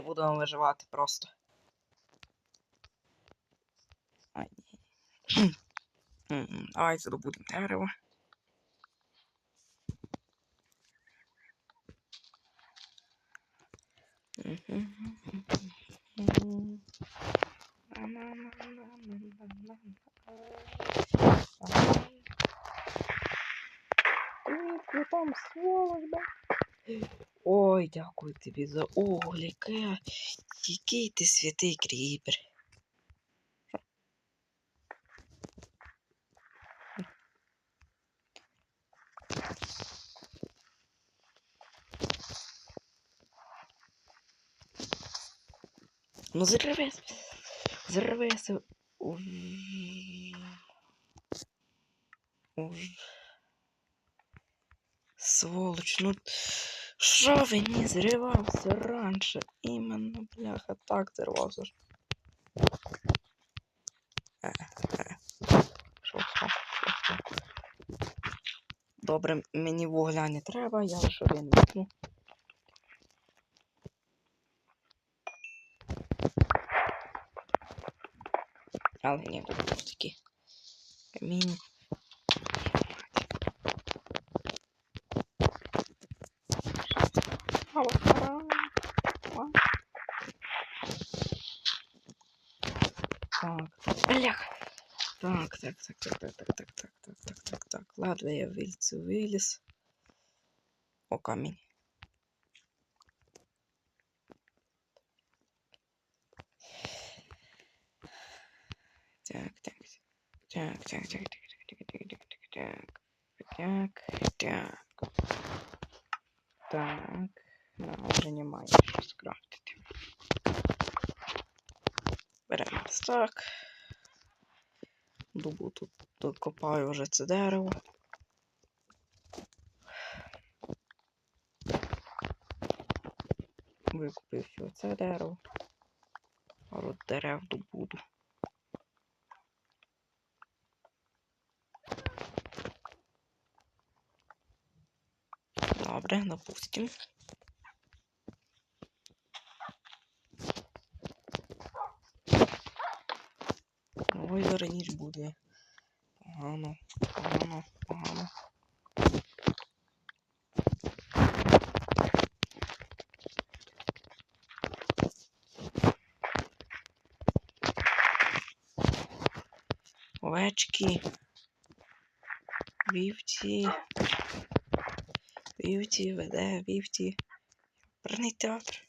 Будемо виживати просто. Ай, Давай здобудемо дерево. Там сволочь, да? Ой, дякую тобі за огліка. Який ти святий кріпер. Ну зривайся. Зривайся. Уж. Уж. Сволоч, ну що він не зривався раніше? Іменно, бляха, так зривався. що, що? Добре, мені вугля не треба, я лише один. Але ні, такі камінь. Так, блях. Так, так, так, так, так, так, так, так, так, так, так, так. Ладно, я вылез, вылез. О, камень. Так, так, так, так, так, так, так, так, так, так, так, так. Так, нам вже немає що скрафтити. Беремо так. Дубу тут докопаю вже це дерево. Викупив ще оце дерево. Пару дерев добуду. Добре, допустим. Ой, зараз ніч буде. Погано, погано, погано. Овечки. Вівці. Вівці, веде, вівці. Парний театр.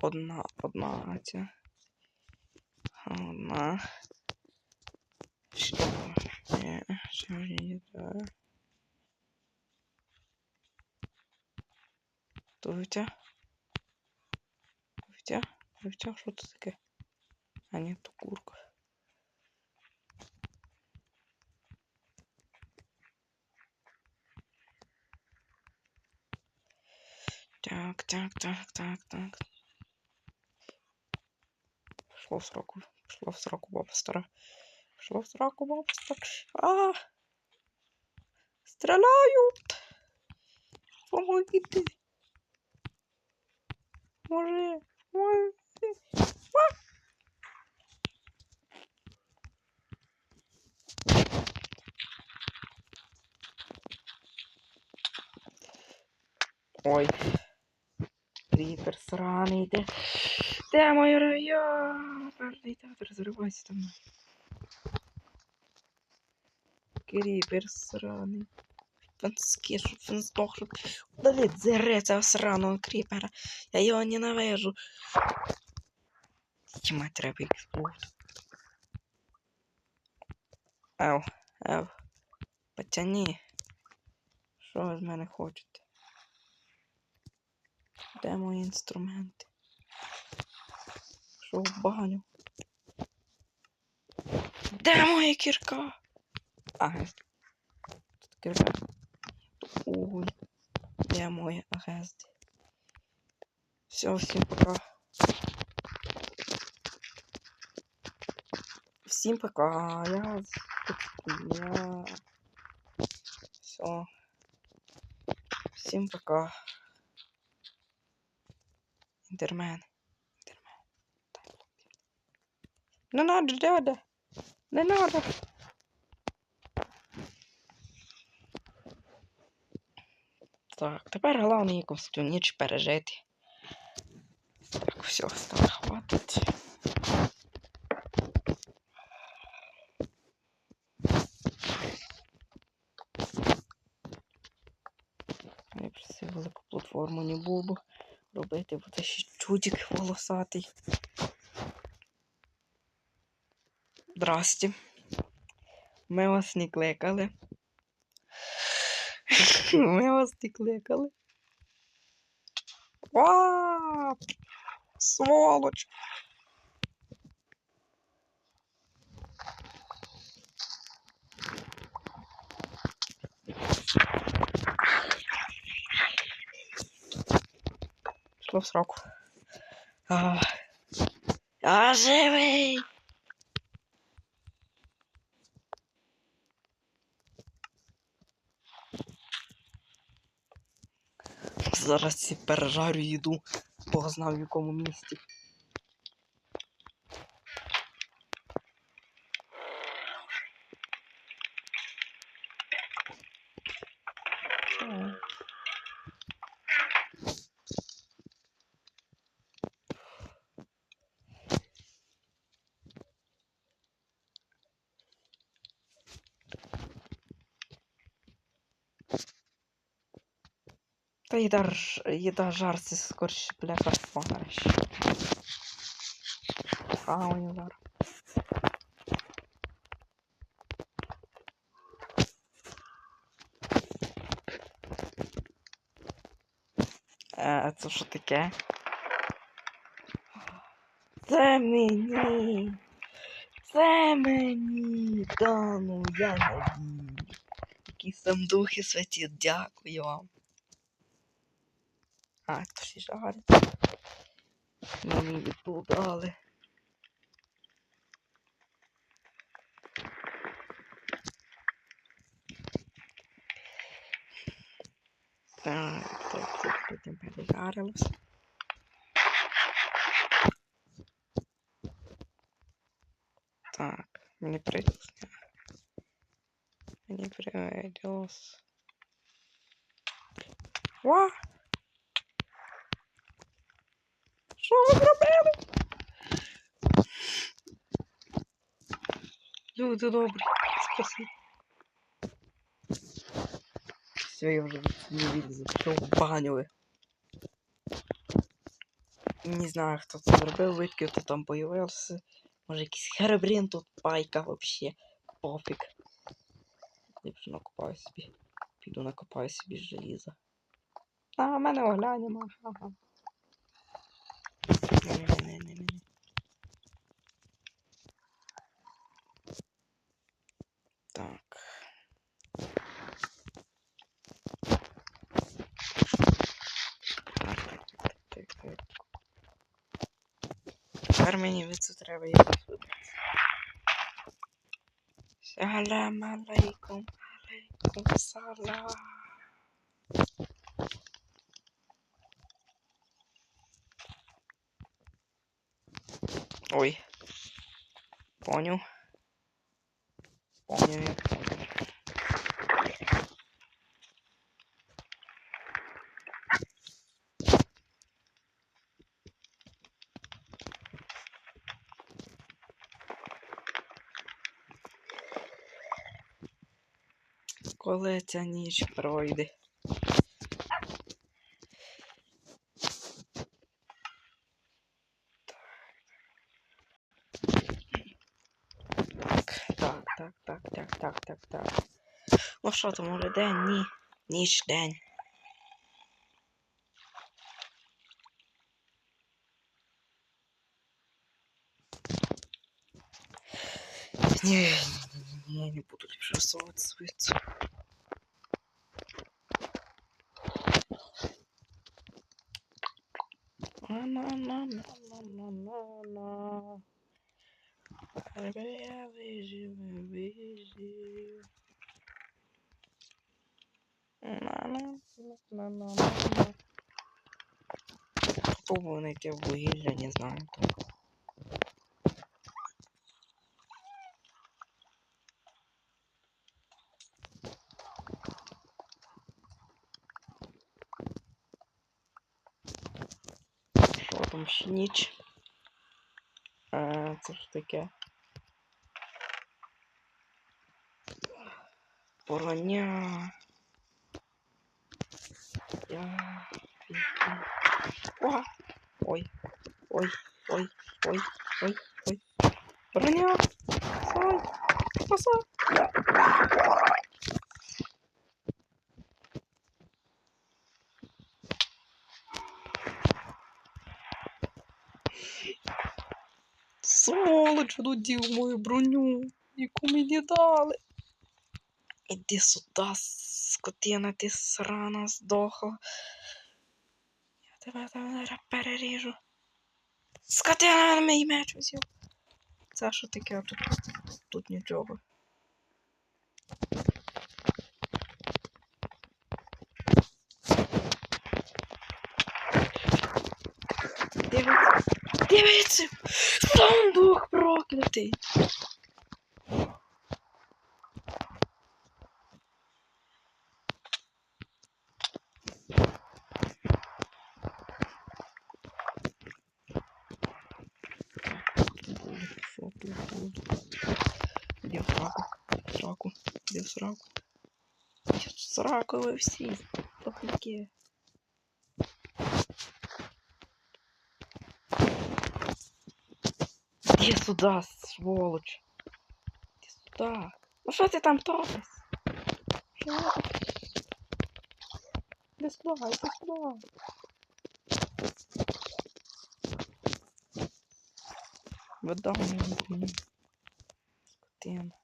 Одна, одна ця. Одна. Що? Ні, що не так. То вівця? Вівця? Вівця, що це таке? А ні, то курка. Так, так, так, так, так. Пішло в сраку. Пішло в сраку бобстера. Пішло в сраку бобстер. А! Стріляють! Помогите! Може, може. А! Ой, Ріпер сраний йде. Де моя район? Парний театр, заривайся там. Кріпер сраний. Він скис, щоб він здох, щоб... Удали дзере цього сраного кріпера. Я його ненавижу. Тьма треба експлод. Ев, ев. Потяни. Що ви з мене хочете? Де мої інструменти? Що в баню? Де моя кірка? Ага. Тут кірка. Уголь. Де моя агезди? Все, всім пока. Всім пока. Я... я... Все. Всім пока. Інтермен. Не надо, дядя. Не надо. Так, тепер головне якусь цю ніч пережити. Так, все, стало хватить. Я просив велику платформу не буду робити, бо це ще чудик волосатий. Здрасте. Ми вас не кликали. Ми вас не кликали. А, сволоч. Пішло в сроку. А, я живий. Зараз пережарю їду, бо знав в якому місці. О. Та їда, їда жарці скоріше, бляха, помереш. А, ой, зараз. Е, це що таке? Це мені. Це мені. Та ну я не. Які сам духи святі, дякую вам. А, то всі жарить. Мені відповідали. Так, так, так, потім пережарилось. Так, мені прийшлось. Мені прийшлось. Ва! Що ви зробили? Люди добрі, спасибо. Все, я вже не вилізу, пішов в баню. ви. Не знаю, хто це зробив, видки хто там появився. Може якийсь херебрін тут пайка вообще. Пофіг. Ліпше накопаю собі. Піду накопаю собі желіза. А, в мене оглянемо. Ага. Так. Тепер мені від це треба якось вибрати. Салам алейкум, алейкум салам. Ой. Понял. Понял я. Коли ця ніч пройде. Так, так, так, так, так, так. Ну що там уже день? Ні. Ніч день. Ні, ні, ні, не буду ліпше розсувати свицю. На на на на на на на Я вижив, вижив. На-на-на-на-на-на. Попробую найти вугілля, не знаю. Так. Що там ще ніч? А, це ж таке. Броня. Я... О! Ой, ой, ой, ой, ой, ой. Броня! Стой! Спасай! Сволоч, дів мою броню, яку мені дали. Іди сюди, скотина, ти срана здохла. Я тебе зараз переріжу. Скотина, мій меч взяв. Це що таке тут? Тут нічого. Дивіться, дивіться! Сундук проклятий! сраку. Що сраку ви всі похлюки. Іди сюди, сволоч. Іди сюди. Ну что ты там топись? Що? Іди сюди, іди сюди. Вода у мене. Скотина.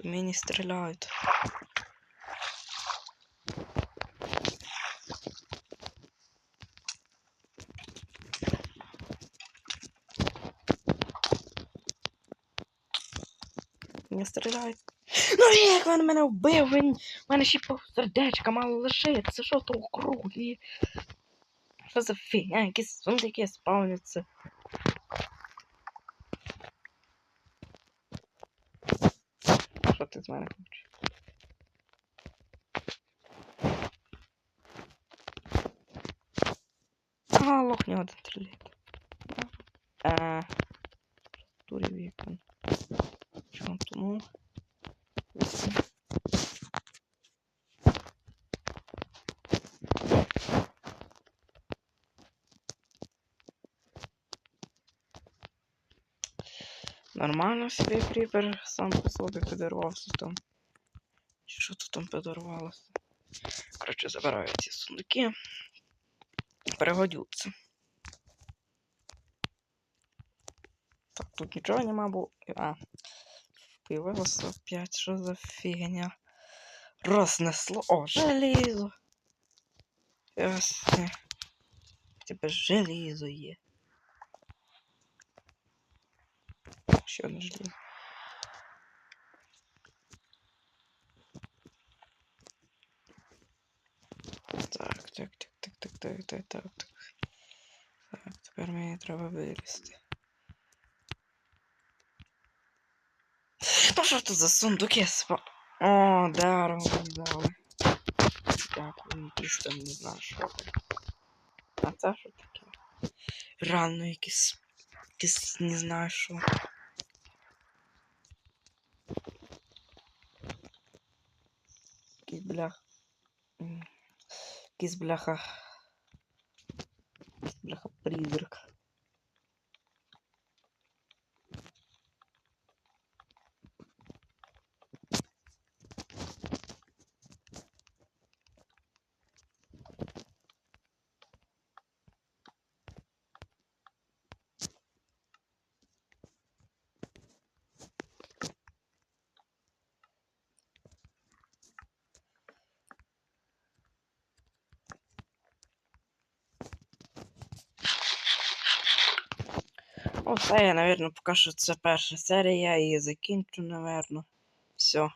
По мне не стреляют. Не стріляють. Ну як він мене вбив, він... Мене ще пів сердечка мало лишиться. Що то округлі? Що за фігня? Якісь сундуки спавняться. Zobaczcie, zmarł. A, loch nie ma centrylity. Eee. Нормально собі кріпер сам по собі підірвався там. Що тут там підірвалося? Коротше, забираю ці сундуки. Пригодються. Так, тут нічого нема, бо. А. Появилося опять, що за фігня. Рознесло. О, желізо. Ясне. Тебе желізо є. Ще одне желізо. Так, так, так, так, так, так, так, так, так. Так, тепер мені треба вилізти. Ну що тут за сундуки спа? О, дерево дали. Дякую, якісь там не знаю, що це. А це що таке? Рано якісь. Якісь не знаю що. Блях. кис бляха. Бляха призрак. Ну, все, я, напевно, поки що це перша серія, її закінчу, напевно. Все.